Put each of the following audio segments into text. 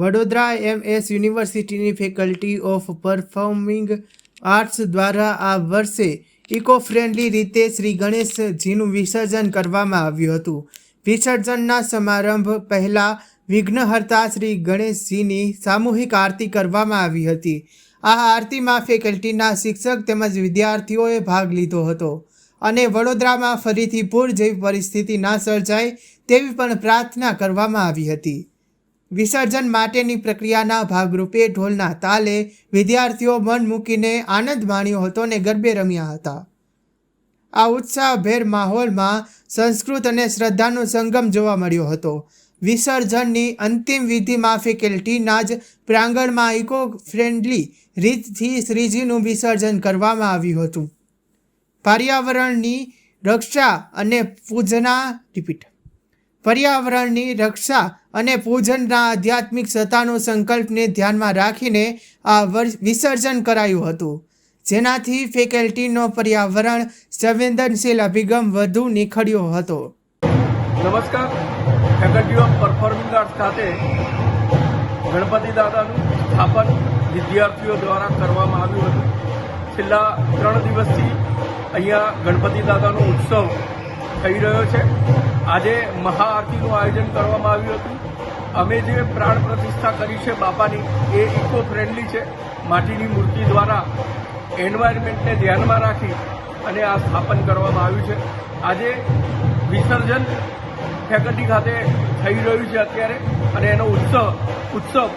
Vadodara M S યુનિવર્સિટીની faculty of performing arts દ્વારા આ વર્ષે ઇકો ફ્રેન્ડલી રીતે શ્રી ગણેશજીનું વિસર્જન કરવામાં આવ્યું હતું. વિસર્જનના સમારંભ પહેલા વિઘ્નહર્તા શ્રી ગણેશજીની સામૂહિક આરતી કરવામાં આવી હતી. આ આરતીમાં ફેકલ્ટીના શિક્ષક તેમજ વિદ્યાર્થીઓએ ભાગ લીધો હતો અને વડોદરામાં ફરીથી પૂર જેવી પરિસ્થિતિ ના સર્જાય તેવી પણ પ્રાર્થના કરવામાં આવી હતી. વિસર્જન માટેની પ્રક્રિયાના ભાગરૂપે ઢોલના તાલે વિદ્યાર્થીઓ મન મૂકીને આનંદ માણ્યો હતો અને ગરબે રમ્યા હતા. આ ઉત્સાહભેર માહોલમાં સંસ્કૃત અને શ્રદ્ધાનો સંગમ જોવા મળ્યો હતો. વિસર્જનની અંતિમ વિધિમાં ફેકલ્ટીના જ પ્રાંગણમાં ઇકો ફ્રેન્ડલી રીતથી શ્રીજીનું વિસર્જન કરવામાં આવ્યું હતું. પર્યાવરણની રક્ષા અને પૂજના રિપીટ. પર્યાવરણની રક્ષા અને પૂજનના આધ્યાત્મિક સત્તાનો સંકલ્પને ધ્યાનમાં રાખીને આ વિસર્જન કરાયું હતું. જેનાથી ફેકલ્ટીનો પર્યાવરણ સંવેદનશીલ અભિગમ વધુ નીખળ્યો હતો. નમસ્કાર. ફેકલ્ટી ઓફ પરફોર્મિંગ આર્ટ્સ ખાતે ગણપતિ દાદાનું સ્થાપન વિદ્યાર્થીઓ દ્વારા કરવામાં આવ્યું હતું. છેલ્લા ત્રણ દિવસથી અહીંયા ગણપતિ દાદાનો ઉત્સવ થઈ રહ્યો છે. આજે મહાઆરતીનું આયોજન કરવામાં આવ્યું હતું. અમે જે પ્રાણ પ્રતિષ્ઠા કરી છે બાપાની, એ ઇકો ફ્રેન્ડલી છે. માટીની મૂર્તિ દ્વારા એન્વાયરમેન્ટને ધ્યાનમાં રાખી અને આ સ્થાપન કરવામાં આવ્યું છે. આજે વિસર્જન ફેકલ્ટી ખાતે થઈ રહ્યું છે અત્યારે અને એનો ઉત્સવ ઉત્સવ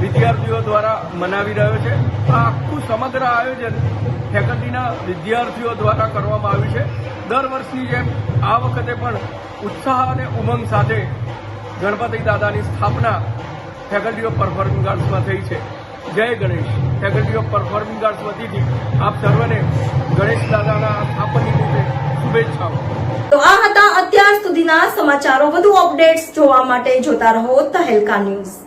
વિદ્યાર્થીઓ દ્વારા મનાવી રહ્યો છે. આ આખું સમગ્ર આયોજન ફેકલ્ટીના વિદ્યાર્થીઓ દ્વારા કરવામાં આવ્યું છે. દર વર્ષની જેમ આ વખતે પણ ઉત્સાહ અને ઉમંગ સાથે ગણપતિ દાદાની સ્થાપના ફેકલ્ટી ઓફ પરફોર્મિંગ આર્ટ્સમાં થઈ છે. Jai Ganesh. Faculty of performing arts વતીથી આપ સર્વને ગણેશ દાદાના સ્થાપન નિમિત્તે શુભેચ્છાઓ. તો આ હતા અત્યાર સુધીના સમાચારો. વધુ અપડેટ્સ જોવા માટે જોતા રહો તહેલકા ન્યૂઝ.